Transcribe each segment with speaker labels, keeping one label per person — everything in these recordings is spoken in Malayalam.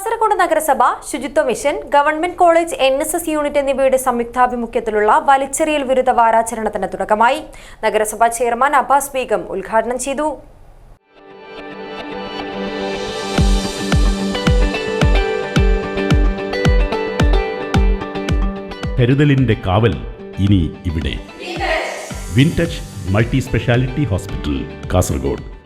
Speaker 1: കാസർഗോഡ് നഗരസഭ ശുചിത്വ mission government college N S S unit എന്നിവയുടെ സംയുക്താഭിമുഖ്യത്തിലുള്ള വലിച്ചെറിയൽ വിരുദ്ധ വാരാചരണത്തിന് തുടക്കമായി. നഗരസഭാ ചെയർമാൻ അബ്ബാസ് ബീഗം ഉദ്ഘാടനം ചെയ്തു.
Speaker 2: കരുതലിന്റെ കാവൽ ഇനി ഇവിടെ. Wintouch multi speciality hospital Kasaragod.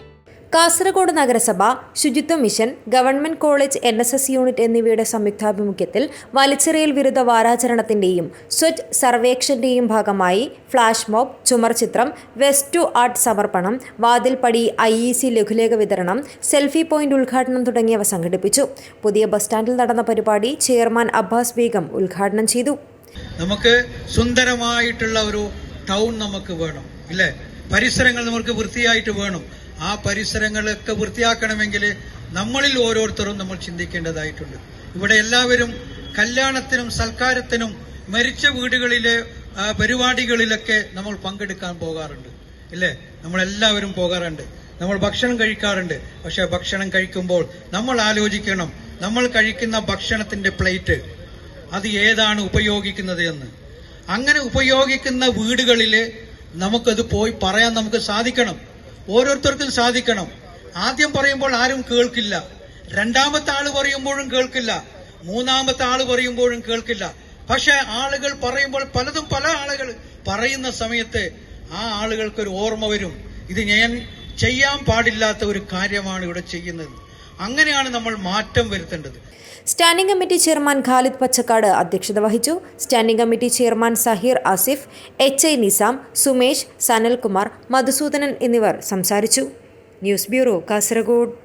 Speaker 1: Kasaragod നഗരസഭ ശുചിത്വ mission government college N S S unit എന്നിവയുടെ സംയുക്താഭിമുഖ്യത്തിൽ വലിച്ചെറിയൽ വിരുദ്ധ വാരാചരണത്തിന്റെയും സ്വച്ഛ് സർവേക്ഷന്റെയും ഭാഗമായി ഫ്ലാഷ് മോബ് ചുമർചിത്രം വെസ്റ്റ് ടു ആർട്ട് സമർപ്പണം വാതിൽപ്പടി ഐ ഇ സി ലഘുലേഖ വിതരണം സെൽഫി പോയിന്റ് ഉദ്ഘാടനം തുടങ്ങിയവ സംഘടിപ്പിച്ചു. പുതിയ ബസ് സ്റ്റാൻഡിൽ നടന്ന പരിപാടി ചെയർമാൻ അബ്ബാസ് ബീഗം ഉദ്ഘാടനം ചെയ്തു.
Speaker 3: നമുക്ക് സുന്ദരമായിട്ടുള്ള ഒരു ടൗൺ നമുക്ക് വേണം ഇല്ലേ? പരിസരങ്ങൾ നമുക്ക് വൃത്തിയായിട്ട് വേണം. ആ പരിസരങ്ങളൊക്കെ വൃത്തിയാക്കണമെങ്കിൽ നമ്മളിൽ ഓരോരുത്തരും നമ്മൾ ചിന്തിക്കേണ്ടതായിട്ടുണ്ട്. ഇവിടെ എല്ലാവരും കല്യാണത്തിനും സൽക്കാരത്തിനും മരിച്ച വീടുകളിലെ പരിപാടികളിലൊക്കെ നമ്മൾ പങ്കെടുക്കാൻ പോകാറുണ്ട്. ഇല്ലേ? നമ്മളെല്ലാവരും പോകാറുണ്ട്. നമ്മൾ ഭക്ഷണം കഴിക്കാറുണ്ട്. പക്ഷെ ഭക്ഷണം കഴിക്കുമ്പോൾ നമ്മൾ ആലോചിക്കണം നമ്മൾ കഴിക്കുന്ന ഭക്ഷണത്തിന്റെ പ്ലേറ്റ് അത് ഏതാണ് ഉപയോഗിക്കുന്നത് എന്ന്. അങ്ങനെ ഉപയോഗിക്കുന്ന വീടുകളിൽ നമുക്കത് പോയി പറയാൻ നമുക്ക് സാധിക്കണം. ഓരോരുത്തർക്കും സാധിക്കണം. ആദ്യം പറയുമ്പോൾ ആരും കേൾക്കില്ല. രണ്ടാമത്തെ ആൾ പറയുമ്പോഴും കേൾക്കില്ല. മൂന്നാമത്തെ ആൾ പറയുമ്പോഴും കേൾക്കില്ല. പക്ഷെ ആളുകൾ പറയുമ്പോൾ പലതും പല ആളുകൾ പറയുന്ന സമയത്ത് ആ ആളുകൾക്ക് ഒരു ഓർമ്മ വരും. ഇത് ഞാൻ ചെയ്യാൻ പാടില്ലാത്ത ഒരു കാര്യമാണ് ഇവിടെ ചെയ്യുന്നത്. അങ്ങനെയാണ് നമ്മൾ മാറ്റം വരുത്തേണ്ടത്.
Speaker 1: Standing committee chairman Khalid Pachakkad അധ്യക്ഷത വഹിച്ചു. Standing committee chairman Saheer Asif H I Nizam Sumesh Sanalkumar Madhusoodanan എന്നിവർ സംസാരിച്ചു. News bureau Kasaragod.